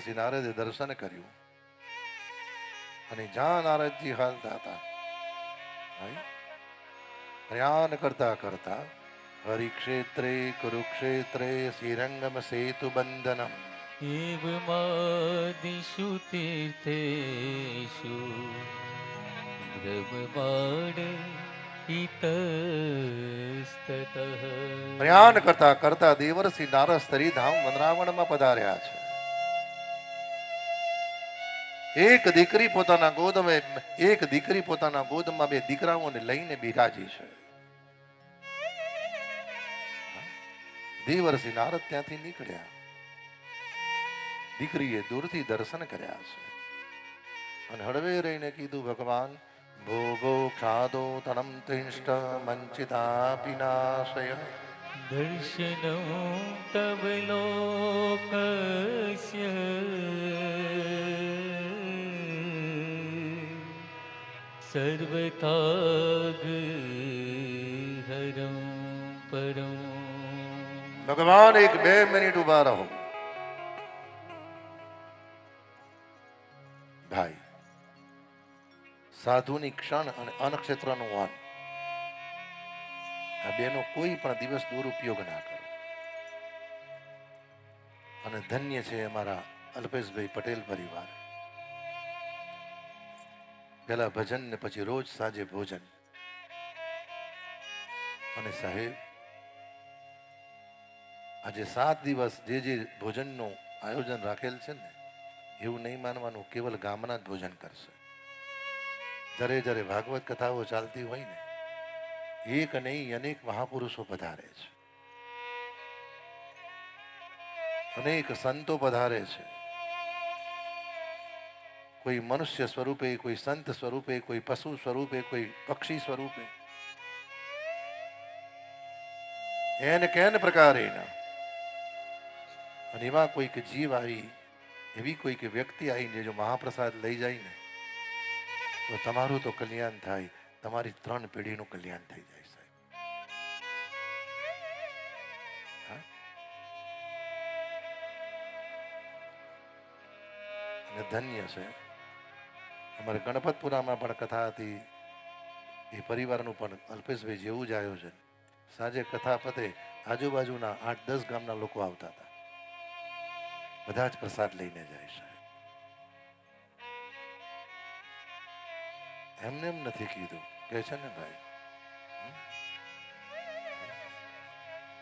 મહર્ષિ નારદે દર્શન કર્યું. અને જ્યાં નારદજી હાલતા હતા ધ્યાન કરતા કરતા હરિક્ષેત્રે કુરુક્ષેત્રે શ્રીરંગમ સેતુ બંધનમ. એવમાદિષુ તીર્થેષુ બ્રહ્મવાડ પ્રયાણ કરતા કરતા દેવરસિંહ નારદ સ્તરી ધામ વનરાવણમાં પધાર્યા છે. એક દીકરી પોતાના ગોદમે, એક દીકરી પોતાના ગોદમાં બે દીકરાઓને લઈને બિરાજી છે. દેવર્ષિ નારદ ત્યાંથી નીકળ્યા. દીકરીએ દૂરથી દર્શન કર્યા છે. અને હળવે રહીને કીધું, ભગવાન, ભોગો ખાદો તનમ ત્રિષ્ટ મંચિતા પિનાશય દર્શનો તબલોકસ્ય સર્વતાગ હરમ પરમ ભગવાન એક બે મિનિટ ઊભા રહો ભાઈ સાધુની ક્ષણ અને અનક્ષેત્રનું વાન આ બેનો કોઈ પણ દિવસ દુરુપયોગ ના કરો અને ધન્ય છે અમારા અલ્પેશભાઈ પટેલ પરિવાર પેલા ભજન ને પછી રોજ સાંજે ભોજન. અને સાહેબ, આજે સાત દિવસ જે જે ભોજનનું આયોજન રાખેલ છે ને, એવું નહીં માનવાનું, કેવલ ગામના જ ભોજન કરશે. જ્યારે જ્યારે ભાગવત કથાઓ ચાલતી હોય ને, એક નહીં, અનેક મહાપુરુષો પધારે છે. અનેક સંતો પધારે છે. કોઈ મનુષ્ય સ્વરૂપે, કોઈ સંત સ્વરૂપે, કોઈ પશુ સ્વરૂપે, કોઈ પક્ષી સ્વરૂપે. એને કેન પ્રકારે અને એવા કોઈક જીવ આવી, એવી કોઈક વ્યક્તિ આવીને જો મહાપ્રસાદ લઈ જાય ને, તો તમારું તો કલ્યાણ થાય. તમારી ત્રણ પેઢીનું કલ્યાણ થઈ જાય સાહેબ? અને ધન્ય છે. અમારે ગણપતપુરામાં પણ કથા હતી. એ પરિવારનું પણ અલ્પેશભાઈ જેવું જ આયોજન. સાંજે કથા પતે આજુબાજુના આઠ દસ ગામના લોકો આવતા હતા. બધા જ પ્રસાદ લઈને જાય સાહેબ. એમને એમ નથી કીધું. કે છે ને ભાઈ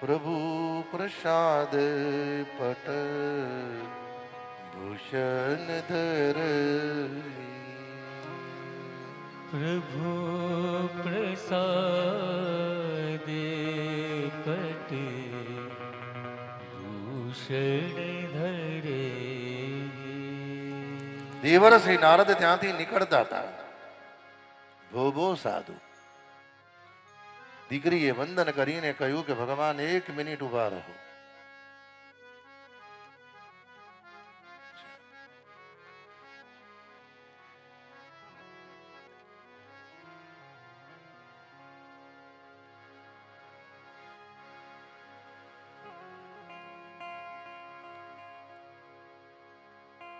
પ્રભુ પ્રસાદ પટ ભૂષણ ધર પ્રભુ પ્રસાદે પટે ભૂષણ ધરે દેવર શ્રી નારદ ત્યાંથી નીકળતા હતા ભોબો સાધુ દીકરીએ વંદન કરીને કહ્યું કે ભગવાન એક મિનિટ ઊભા રહો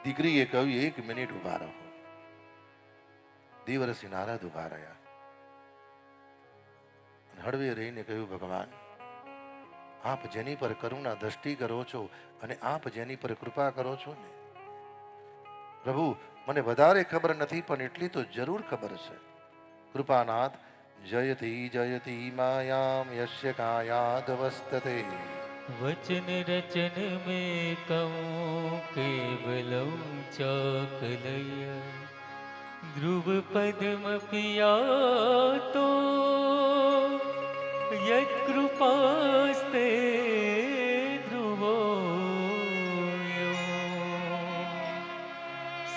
દીકરીએ કહ્યું, એક મિનિટ ઊભા રહો. દેવરસિંહ નારદ ઊભા રહ્યા. હળવે રહીને કહ્યું, ભગવાન, આપ જેની પર કરુણા દ્રષ્ટિ કરો છો અને આપ જેની પર કૃપા કરો છો ને? પ્રભુ, મને વધારે ખબર નથી, પણ એટલી તો જરૂર ખબર છે. કૃપાનાથ, જયતી જયતી માયામ યસ્ય કાયાદ વસ્તતે वचन रचन में कहूँ केवलं चाकलय ध्रुव पद्म पिया तो यत्कृपास्ते ध्रुवो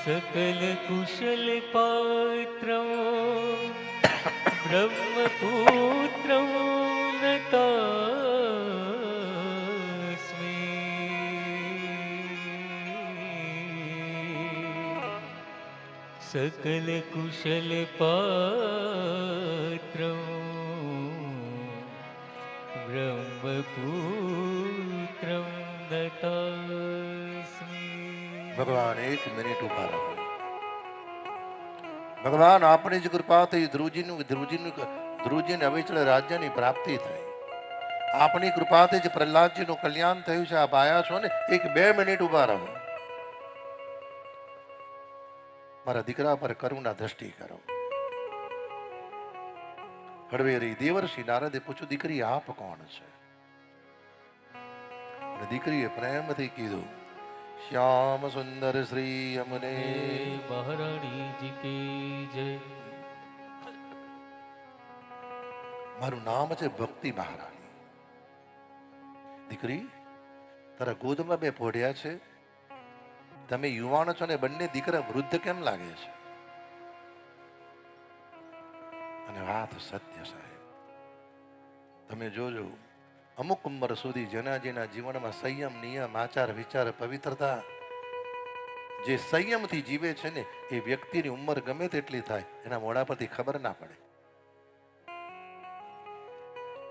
सकल कुशल पात्रं ब्रह्मपुत्रं सकल कुशल पात्रं ब्रह्मपुत्रं नतास्मि ભગવાન એક મિનિટ ઉભા રહો ભગવાન આપણી જ કૃપાથી ધ્રુવજીનું ધ્રુવજીનું ધ્રુવજીને અવિચળ રાજ્યની પ્રાપ્તિ થઈ આપણી કૃપાથી જ પ્રહલાદજીનું કલ્યાણ થયું છે આપ આયા છો ને એક બે મિનિટ ઉભા રહો મારા દીકરા પર કરુણા દ્રષ્ટિ કરો. હળવેરી દેવર્ષિ નારદે પૂછ્યું દીકરી આપ કોણ છે? અને દીકરીએ પ્રેમથી કીધું શ્યામ સુંદર શ્રી અમને હે મહારાણી જી કી જય. મારું નામ છે ભક્તિ મહારાણી. દીકરી તારા ગોદમાં બે પોઢ્યા છે. તમે યુવાનો છો ને બંને દીકરા વૃદ્ધ કેમ લાગે છે? અને વાત સત્ય સાહેબ. તમે જોજો, અમુક ઉંમર સુધી જેના જીવનમાં સંયમ, નિયમ, આચાર, વિચાર, પવિત્રતા જે સંયમથી જીવે છે ને, એ વ્યક્તિની ઉંમર ગમે તેટલી થાય, એના મોઢા પરથી ખબર ના પડે.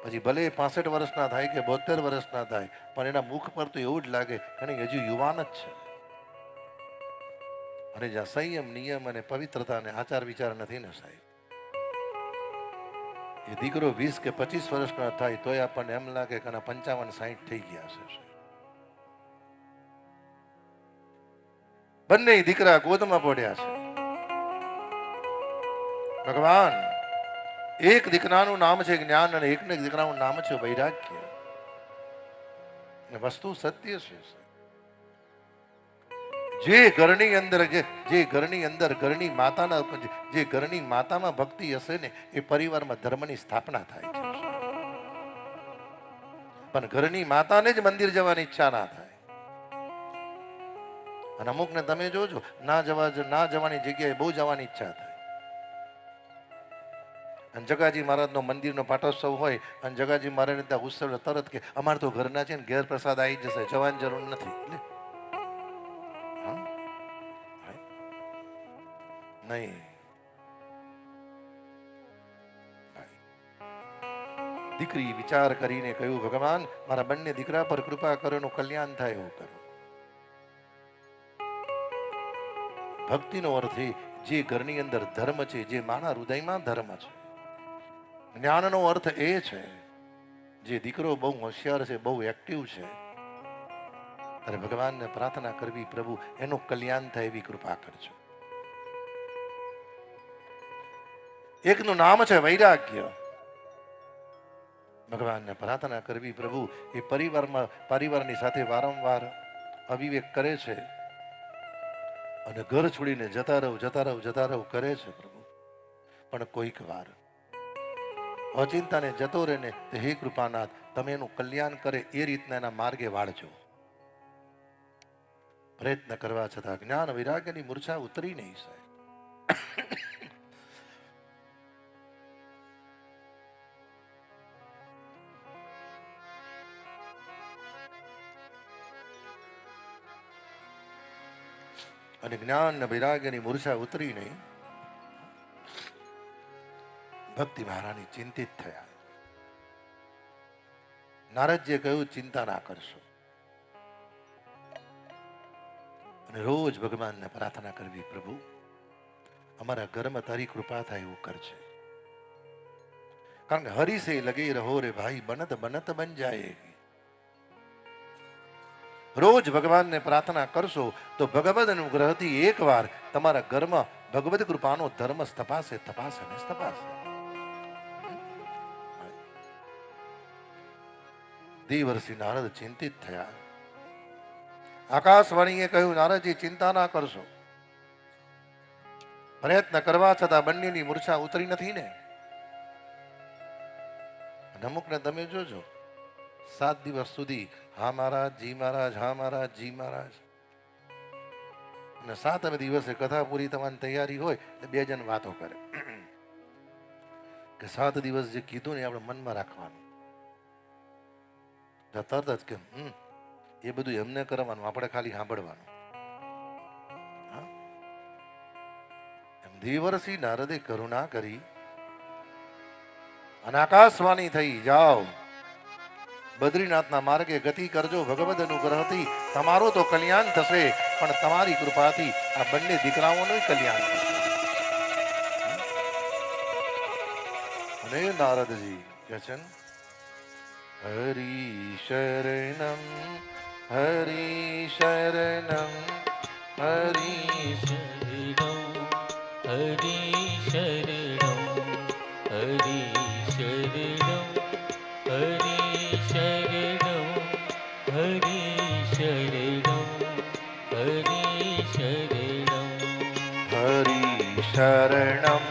પછી ભલે પાસઠ વર્ષના થાય કે બોતેર વર્ષના થાય, પણ એના મુખ પર તો એવું જ લાગે કે હજુ યુવાન જ છે. અને જ્યાં સંયમ, નિયમ અને પવિત્રતા અને આચાર વિચાર નથી ને સાહેબ. એ દીકરો વીસ કે પચીસ વર્ષનો થાય તોય આપણને એમ લાગે કે પંચાવન સાહીઠ થઈ ગયા છે બંને દીકરા ગોદમાં પડ્યા છે. ભગવાન, એક દીકરાનું નામ છે જ્ઞાન અને એકને દીકરાનું નામ છે વૈરાગ્ય. વસ્તુ સત્ય છે જે ઘરની અંદર જે જે ઘરની અંદર ઘરની માતાના જે ઘરની માતામાં ભક્તિ હશે ને, એ પરિવારમાં ધર્મની સ્થાપના થાય છે. પણ ઘરની માતાને જ મંદિર જવાની ઈચ્છા ના થાય. અને અમુકને તમે જોજો, ના જવા ના જવાની જગ્યાએ બહુ જવાની ઈચ્છા થાય. અને જગાજી મહારાજનો મંદિરનો પાટોત્સવ હોય, અને જગાજી મહારાજને ત્યાં ઉત્સવ તરત કે અમારે તો ઘરના છે ને, ઘેર પ્રસાદ આવી જશે, જવાની જરૂર નથી નહીં. દીકરી વિચાર કરીને કહ્યું, ભગવાન, મારા બંને દીકરા પર કૃપા કરો એનું કલ્યાણ થાય એવું કરો. ભક્તિનો અર્થ એ, જે ઘરની અંદર ધર્મ છે, જે માના હૃદયમાં ધર્મ છે. જ્ઞાનનો અર્થ એ છે, જે દીકરો બહુ હોશિયાર છે, બહુ એક્ટિવ છે, ત્યારે ભગવાનને પ્રાર્થના કરવી પ્રભુ, એનું કલ્યાણ થાય એવી કૃપા કરજો. એકનું નામ છે વૈરાગ્ય. ભગવાનને પ્રાર્થના કરવી પ્રભુ, એ પરિવારમાં, પરિવારની સાથે વારંવાર અવિવેક કરે છે અને ઘર છોડીને જતા રહું જતા રહું જતા રહું કરે છે પ્રભુ. પણ કોઈક વાર અચિંતાને જતો રહે ને તો હે કૃપાનાથ, તમે એનું કલ્યાણ કરે એ રીતના એના માર્ગે વાળજો. પ્રયત્ન કરવા છતાં જ્ઞાન વૈરાગ્યની મૂર્છા ઉતરી નહીં સાહેબ. અને જ્ઞાન વૈરાગ્યની મૂર્છા ઉતરીને ભક્તિ મહારાણી ચિંતિત થયા. નારદજીએ કહ્યું, ચિંતા ના કરશો. અને રોજ ભગવાનને પ્રાર્થના કરવી, પ્રભુ, અમારા ઘરમાં તારી કૃપા થાય એવું કરજે. કારણ કે હરી સે લગે રહો રે ભાઈ, બનત બનત બન જાયેગી રોજ ભગવાનને પ્રાર્થના કરશો, તો ભગવદ અનુગ્રહથી એકવાર તમારા ઘરમાં ભગવદ કૃપાનો ધર્મ તપાસે તપાસે ને સ્થપાશે. દેવર્ષિ નારદ ચિંતિત થયા. આકાશવાણીએ કહ્યું, નારદજી, ચિંતા ના કરશો. પ્રયત્ન કરવા છતાં બંનેની મૂર્છા ઉતરી નથી ને. અને અમુકને તમે જોજો, સાત દિવસ સુધી હા મહારાજ, જી મહારાજ, હા મહારાજ, જી મહારાજ. અને સાતમે દિવસે કથા પૂરી થવાની તૈયારી હોય એટલે બે જણ વાતો કરે. કે સાત દિવસ જે કીધું ને આપણે મનમાં રાખવાનું. તરત જ કે, હમ, એ બધું એમને કરવાનું, આપણે ખાલી સાંભળવાનું? એમ દેવર્ષિ નારદે કરુણા કરી. અને આકાશવાણી થઈ, જાઓ. બદ્રીનાથના માર્ગે ગતિ કરજો, ભગવદ અનુગ્રહથી તમારું તો કલ્યાણ થશે, પણ તમારી કૃપાથી આ બંને દીકરાઓનું કલ્યાણ થશે. અને નારદજી કે છે હરી શરણમ હરી શરણમ, હરિ હરિ શરણમ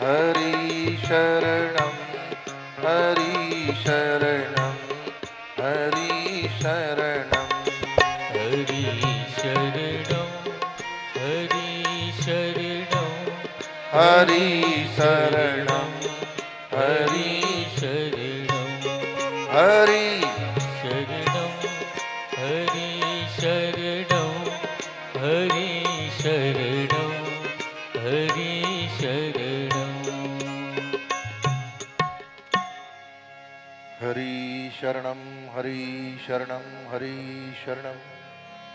હરિ શરણમ હરિ શરણમ હરિ શરણમ હરિ શરણમ હરિ શરણમ હરિ શરણમ